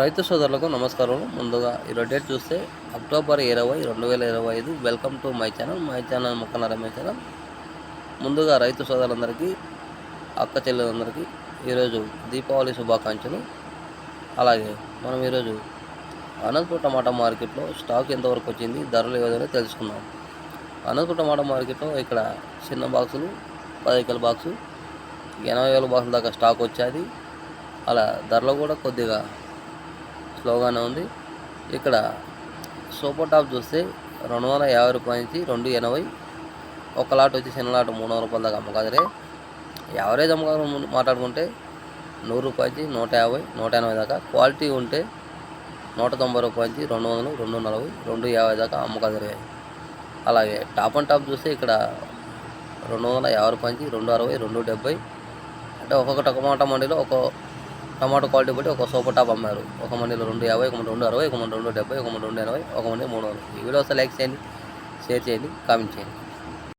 రైతు సోదరులకు నమస్కారం. ముందుగా ఈరోజు డేట్ చూస్తే అక్టోబర్ ఇరవై రెండు వేల ఇరవై ఐదు. Welcome to my channel. My channel మొక్కల రమేష్ ఛానల్. ముందుగా రైతు సోదరులందరికీ అక్క చెల్లెలందరికీ ఈరోజు దీపావళి శుభాకాంక్షలు. అలాగే మనం ఈరోజు అనంతపూర్ టమాటా మార్కెట్లో స్టాక్ ఎంతవరకు వచ్చింది ధరలు ఏదో తెలుసుకుందాం. అనంతపూర్ టమాటా మార్కెట్లో ఇక్కడ చిన్న బాక్సులు పదికల బాక్సు ఎనభై వేల బాక్సుల దాకా స్టాక్ వచ్చేది. అలా ధరలు కూడా కొద్దిగా స్లోగానే ఉంది. ఇక్కడ సూపర్ టాప్ చూస్తే రెండు వందల యాభై రూపాయల నుంచి రెండు ఎనభై ఒక లాట్ వచ్చి చిన్న లాట్ మూడు వందల రూపాయల దాకా అమ్మకాదరే. యావరేజ్ అమ్మకాలు మాట్లాడుకుంటే నూరు రూపాయల నుంచి నూట యాభై నూట ఎనభై దాకా. క్వాలిటీ ఉంటే నూట తొంభై రూపాయల నుంచి రెండు వందలు రెండు నలభై రెండు యాభై దాకా అమ్మకాదరే. అలాగే టాప్ అండ్ టాప్ చూస్తే ఇక్కడ రెండు వందల యాభై రూపాయల నుంచి రెండు అరవై రెండు డెబ్బై. అంటే ఒక్కొక్క టమాటా మండీలో ఒక టమాటో క్వాలిటీ బట్టి ఒక సూపర్ టాప్ అమ్మారు. ఒక మండీలో రెండు యాభై ఒక మంది రెండు అరవై ఒక మంది రెండు డెబ్బై ఒక మంది రెండు ఎనభై ఒక మంది మూడు వందలు. ఈ వీడియో లైక్ చేయండి షేర్ చేయండి కామెంట్ చేయండి.